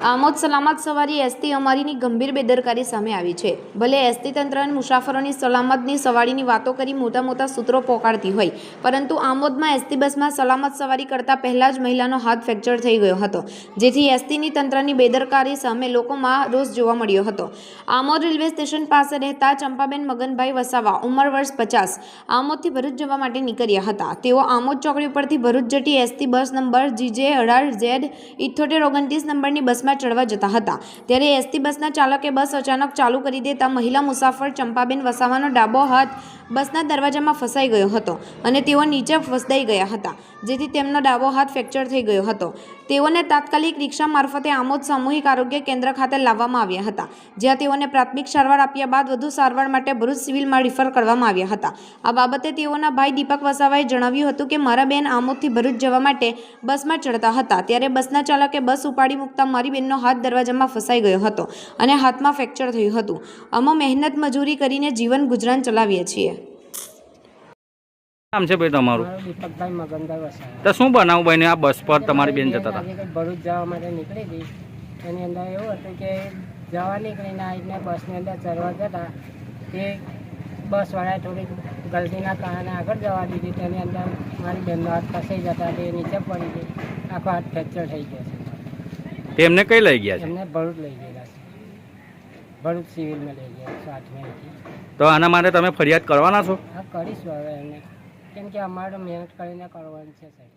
આમોદ સલામત સવારી એસટી અમારીની ગંભીર બેદરકારી સામે આવી છે. ભલે એસટી તંત્ર અને મુસાફરોની સલામતની સવારીની વાતો કરી મોટા મોટા સૂત્રો પોકારતી હોય, પરંતુ આમોદમાં એસટી બસમાં સલામત સવારી કરતા પહેલા જ મહિલાનો હાથ ફ્રેક્ચર થઈ ગયો હતો, જેથી એસટીની તંત્રની બેદરકારી સામે લોકોમાં રોષ જોવા મળ્યો હતો. આમોદ રેલવે સ્ટેશન પાસે રહેતા ચંપાબેન મગનભાઈ વસાવા, ઉંમર વર્ષ પચાસ, આમોદથી ભરૂચ જવા માટે નીકળ્યા હતા. તેઓ આમોદ ચોકડી ઉપરથી ભરૂચ જતી એસટી બસ નંબર જીજે અઢાર ઝેડ ઇઠ્ઠોતેર ઓગણત્રીસ નંબરની બસમાં ચડવા જતા હતા. ત્યારે એસટી બસના ચાલકે બસ અચાનક ચાલુ કરી દેતા મહિલા મુસાફર ચંપાબેન વસાવાનો ડાબો હાથ બસના દરવાજામાં ફસાઈ ગયો હતો અને તેઓ નીચે ફસદાઈ ગયા હતા, જેથી તેમનો ડાબો હાથ ફ્રેક્ચર થઈ ગયો હતો. તેઓને તાત્કાલિક રિક્ષા મારફતે આમોદ સામૂહિક આરોગ્ય કેન્દ્ર ખાતે લાવવામાં આવ્યા હતા, જ્યાં તેઓને પ્રાથમિક સારવાર આપ્યા બાદ વધુ સારવાર માટે ભરૂચ સિવિલમાં રિફર કરવામાં આવ્યા હતા. આ બાબતે તેઓના ભાઈ દીપક વસાવાએ જણાવ્યું હતું કે, મારા બેન આમોદથી ભરૂચ જવા માટે બસમાં ચડતા હતા, ત્યારે બસના ચાલકે બસ ઉપાડી મૂકતા મારી બેનનો હાથ દરવાજામાં ફસાઈ ગયો હતો અને હાથમાં ફ્રેક્ચર થયું હતું. અમે મહેનત મજૂરી કરીને જીવન ગુજરાન ચલાવીએ છીએ. નામ છે ભાઈ તમારું? દીપકભાઈ મગનભાઈ વસાવા. તો શું બનાવું ભાઈ? આ બસ પર તમારી બેન જતા હતા. ભરૂચ જવા માટે નીકળી હતી એની અંદર એવું હતું કે જવા નીકળીને આવીને બસની અંદર ચડવા જતા તે બસવાળાએ થોડીક ગલતીના કારણે આગળ જવા દીધી. તેની અંદર મારી બેનનો હાથ ફસાઈ જતા તે નીચે પડી ગઈ. આખો હાથ ફ્રેક્ચર થઈ ગયો છે. તેમને કઈ લઈ ગયા છે? એમને ભરૂચ લઈ ગયા છે. ભરૂચ સિવિલમાં લઈ ગયા આઠમાંથી તો આના માટે તમે ફરિયાદ કરવાના છો? હા કરીશું હવે એમને. કેમ કે અમારે મહેનત કરીને કરવાની છે સાહેબ.